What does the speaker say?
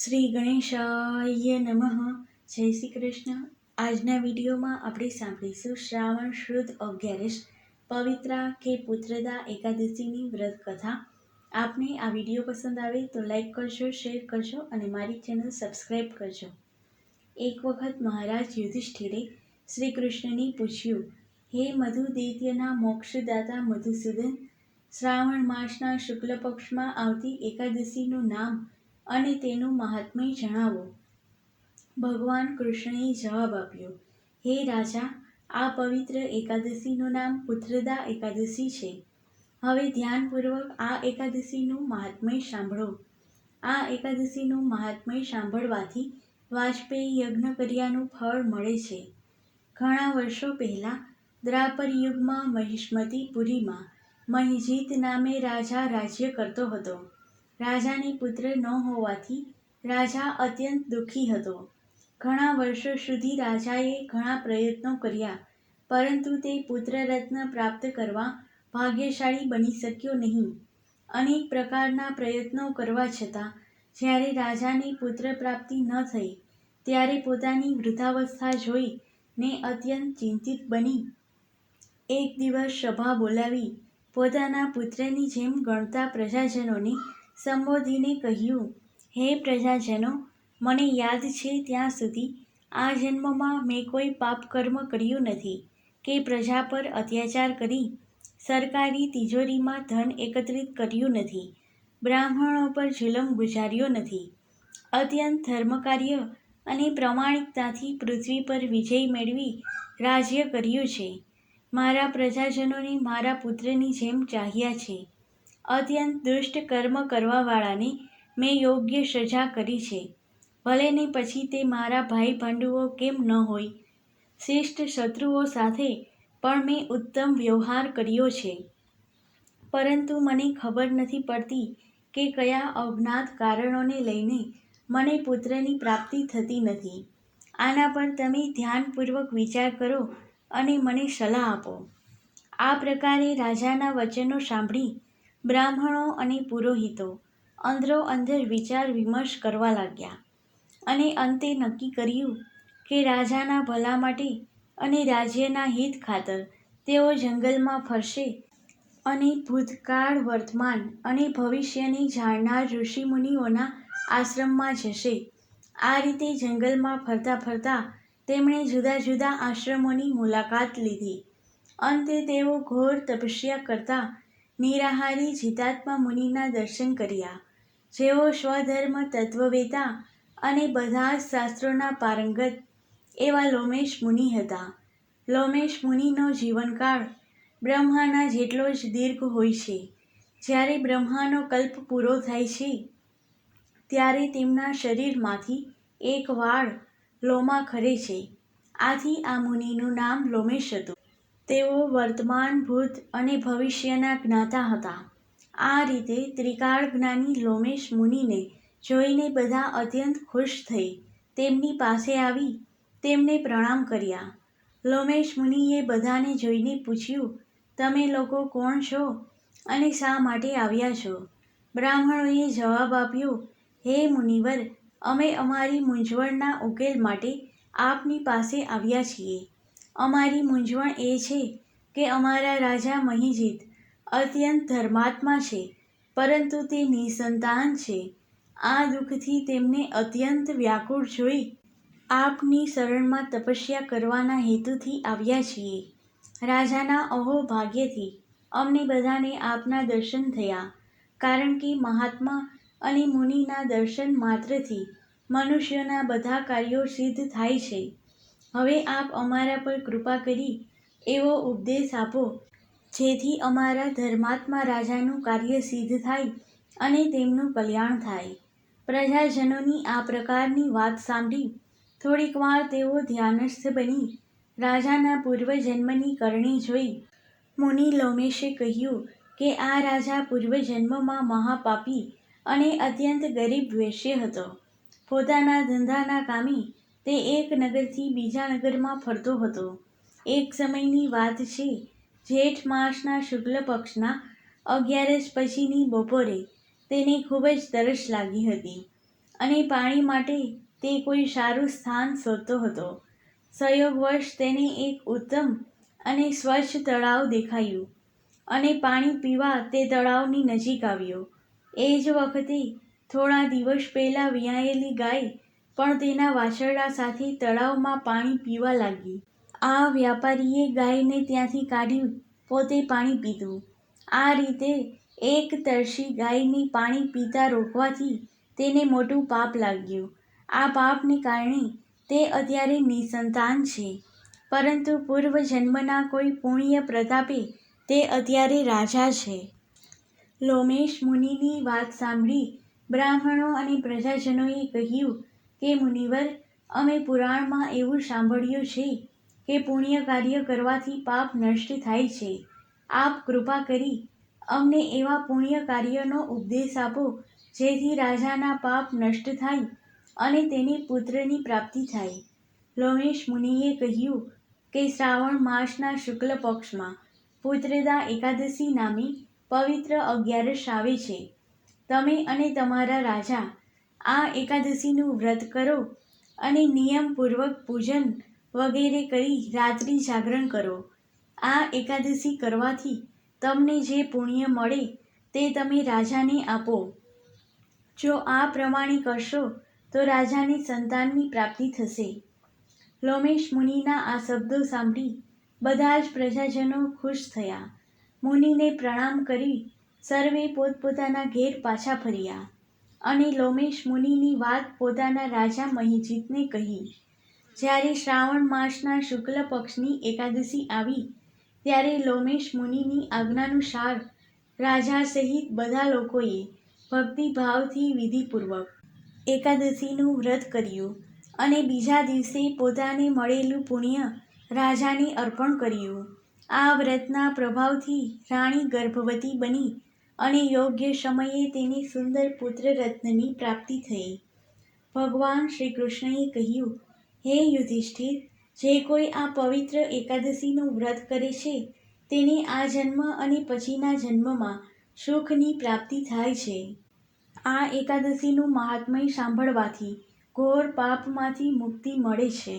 શ્રી ગણેશાય નમઃ. જય શ્રી કૃષ્ણ. આજના વિડીયોમાં આપણે સાંભળીશું શ્રાવણ શુદ્ધ અગિયારસ, પવિત્રા કે પુત્રદા એકાદશીની વ્રત કથા. આપને આ વીડિયો પસંદ આવે તો લાઈક કરજો, શેર કરજો અને મારી ચેનલ સબસ્ક્રાઈબ કરજો. એક વખત મહારાજ યુધિષ્ઠિરે શ્રી કૃષ્ણને પૂછ્યું, હે મધુ દૈત્યના મોક્ષદાતા મધુસૂદન, શ્રાવણ માસના શુક્લ પક્ષમાં આવતી એકાદશીનું નામ અને તેનું મહાત્મ્ય જણાવો. ભગવાન કૃષ્ણએ જવાબ આપ્યો, હે રાજા, આ પવિત્ર એકાદશીનું નામ પુત્રદા એકાદશી છે. હવે ધ્યાનપૂર્વક આ એકાદશીનું મહાત્મ્ય સાંભળો. આ એકાદશીનું મહાત્મ્ય સાંભળવાથી વાજપેયી યજ્ઞ કર્યાનું ફળ મળે છે. ઘણા વર્ષો પહેલાં દ્રાપર યુગમાં મહિષ્મતીપુરીમાં મહિજીત નામે રાજા રાજ્ય કરતો હતો. રાજાને પુત્ર ન હોવાથી રાજા અત્યંત દુઃખી હતો. ઘણા વર્ષો સુધી રાજાએ ઘણા પ્રયત્નો કર્યા, પરંતુ તે પુત્રરત્ન પ્રાપ્ત કરવા ભાગ્યશાળી બની શક્યો નહીં. અનેક પ્રકારના પ્રયત્નો કરવા છતાં, જ્યારે રાજાને પુત્ર પ્રાપ્તિ ન થઈ, ત્યારે પોતાની વૃદ્ધાવસ્થા જોઈને અત્યંત ચિંતિત બની. એક દિવસ સભા બોલાવી પોતાના પુત્રની જેમ ગણતા પ્રજાજનોને સંબોધીને કહ્યું, હે પ્રજાજનો, મને યાદ છે ત્યાં સુધી આ જન્મમાં મેં કોઈ પાપ કર્મ કર્યું નથી કે પ્રજા પર અત્યાચાર કરી સરકારી તિજોરીમાં ધન એકત્રિત કર્યું નથી, બ્રાહ્મણો પર જુલમ ગુજાર્યો નથી. અત્યંત ધર્મકાર્ય અને પ્રમાણિકતાથી પૃથ્વી પર વિજય મેળવી રાજ્ય કર્યું છે. મારા પ્રજાજનોને મારા પુત્રની જેમ ચાહ્યા છે. અત્યંત દુષ્ટ કર્મ કરવાવાળાને મેં યોગ્ય સજા કરી છે. ભલે ને પછી તે મારા ભાઈ ભંડુઓ કેમ ન હોય? શ્રેષ્ઠ શત્રુઓ સાથે પણ મેં ઉત્તમ વ્યવહાર કર્યો છે. પરંતુ મને ખબર નથી પડતી કે કયા અજ્ઞાત કારણોને લઈને મને પુત્રની પ્રાપ્તિ થતી નથી. આના પર તમે ધ્યાનપૂર્વક વિચાર કરો અને મને સલાહ આપો. આ પ્રકારે રાજાના વચનો સાંભળી બ્રાહ્મણો અને પુરોહિતો અંદરો અંદર વિચાર વિમર્શ કરવા લાગ્યા અને અંતે નક્કી કર્યું કે રાજાના ભલા માટે અને રાજ્યના હિત ખાતર તેઓ જંગલમાં ફરશે અને ભૂતકાળ વર્તમાન અને ભવિષ્યને જાણનાર ઋષિમુનિઓના આશ્રમમાં જશે. આ રીતે જંગલમાં ફરતા ફરતા તેમણે જુદા જુદા આશ્રમોની મુલાકાત લીધી. અંતે તેઓ ઘોર તપસ્યા કરતા નિરાહારી જીતાત્મા મુનિના દર્શન કર્યા. જેઓ સ્વધર્મ તત્વવેતા અને બધા જ શાસ્ત્રોના પારંગત એવા લોમેશ મુનિ હતા. લોમેશ મુનિનો જીવનકાળ બ્રહ્માના જેટલો જ દીર્ઘ હોય છે. જ્યારે બ્રહ્માનો કલ્પ પૂરો થાય છે, ત્યારે તેમના શરીરમાંથી એક વાળ લોમા ખરે છે. આથી આ મુનિનું નામ લોમેશ હતું. તેઓ વર્તમાન ભૂત અને ભવિષ્યના જ્ઞાતા હતા. આ રીતે ત્રિકાળ જ્ઞાની લોમેશ મુનિને જોઈને બધા અત્યંત ખુશ થઈ તેમની પાસે આવી, તેમને પ્રણામ કર્યા. લોમેશ મુનિએ બધાને જોઈને પૂછ્યું, તમે લોકો કોણ છો અને શા માટે આવ્યા છો? બ્રાહ્મણોએ જવાબ આપ્યો, હે મુનિવર, અમે અમારી મૂંઝવણના ઉકેલ માટે આપની પાસે આવ્યા છીએ. અમારી મૂંઝવણ એ છે કે અમારા રાજા મહિજીત અત્યંત ધર્માત્મા છે, પરંતુ તે નિસંતાન છે. આ દુઃખથી તેમને અત્યંત વ્યાકુળ જોઈ આપની શરણમાં તપસ્યા કરવાના હેતુથી આવ્યા છીએ. રાજાના અહોભાગ્યથી અમને બધાને આપના દર્શન થયા, કારણ કે મહાત્મા અને મુનિના દર્શન માત્રથી મનુષ્યોના બધા કાર્યો સિદ્ધ થાય છે. હવે આપ અમારા પર કૃપા કરી એવો ઉપદેશ આપો, જેથી અમારા ધર્માત્મા રાજાનું કાર્ય સિદ્ધ થાય અને તેમનું કલ્યાણ થાય. પ્રજાજનોની આ પ્રકારની વાત સાંભળી થોડીક વાર તેઓ ધ્યાનસ્થ બની રાજાના પૂર્વજન્મની કરણી જોઈ. મુનિ લોમેશે કહ્યું કે આ રાજા પૂર્વજન્મમાં મહાપાપી અને અત્યંત ગરીબ વેશ્ય હતો. પોતાના ધંધાના કામે તે એક નગરથી બીજા નગરમાં ફરતો હતો. એક સમયની વાત છે, જેઠ માસના શુક્લ પક્ષના અગિયારસ પછીની બપોરે તેને ખૂબ જ તરસ લાગી હતી અને પાણી માટે તે કોઈ સારું સ્થાન શોધતો હતો. સંયોગવશ તેને એક ઉત્તમ અને સ્વચ્છ તળાવ દેખાયું અને પાણી પીવા તે તળાવની નજીક આવ્યો. એ જ વખતે થોડા દિવસ પહેલાં વિયાયેલી ગાય પણ તેના વાછરડા સાથે તળાવમાં પાણી પીવા લાગી. આ વ્યાપારીએ ગાયને ત્યાંથી કાઢી પોતે પાણી પીધું. આ રીતે એક તરસી ગાયને પાણી પીતા રોકવાથી તેને મોટું પાપ લાગ્યું. આ પાપને કારણે તે અત્યારે નિસંતાન છે. પરંતુ પૂર્વજન્મના કોઈ પુણ્ય પ્રતાપે તે અત્યારે રાજા છે. લોમેશ મુનિની વાત સાંભળી બ્રાહ્મણો અને પ્રજાજનોએ કહ્યું કે મુનિવર, અમે પુરાણમાં એવું સાંભળ્યું છે કે પુણ્ય કાર્ય કરવાથી પાપ નષ્ટ થાય છે. આપ કૃપા કરી અમને એવા પુણ્ય કાર્યનો ઉપદેશ આપો, જેથી રાજાના પાપ નષ્ટ થાય અને તેની પુત્રની પ્રાપ્તિ થાય. લોમેશ મુનિએ કહ્યું કે શ્રાવણ માસના શુક્લ પક્ષમાં પુત્રદા એકાદશી નામે પવિત્ર અગિયારસ આવે છે. તમે અને તમારા રાજા આ એકાદશીનું વ્રત કરો અને નિયમપૂર્વક પૂજન વગેરે કરી રાત્રિ જાગરણ કરો. આ એકાદશી કરવાથી તમને જે પુણ્ય મળે તે તમે રાજાને આપો. જો આ પ્રમાણે કરશો તો રાજાની સંતાનની પ્રાપ્તિ થશે. લોમેશ મુનિના આ શબ્દો સાંભળી બધા જ પ્રજાજનો ખુશ થયા. મુનિને પ્રણામ કરી સર્વે પોતપોતાના ઘેર પાછા ફર્યા. અને લોમેશ મુનિની વાત પોતાના રાજા મહિજીતને કહી. જ્યારે શ્રાવણ માસના શુક્લ પક્ષની એકાદશી આવી, ત્યારે લોમેશ મુનિની આજ્ઞાનુસાર રાજા સહિત બધા લોકોએ ભક્તિભાવથી વિધિપૂર્વક એકાદશીનું વ્રત કર્યું અને બીજા દિવસે પોતાને મળેલું પુણ્ય રાજાને અર્પણ કર્યું. આ વ્રતના પ્રભાવથી રાણી ગર્ભવતી બની અને યોગ્ય સમયે તેની સુંદર પુત્ર રત્નની પ્રાપ્તિ થઈ. ભગવાન શ્રી કૃષ્ણએ કહ્યું, હે યુધિષ્ઠિર, જે કોઈ આ પવિત્ર એકાદશીનું વ્રત કરે છે, તેને આ જન્મ અને પછીના જન્મમાં સુખની પ્રાપ્તિ થાય છે. આ એકાદશીનું મહાત્મય સાંભળવાથી ઘોર પાપમાંથી મુક્તિ મળે છે.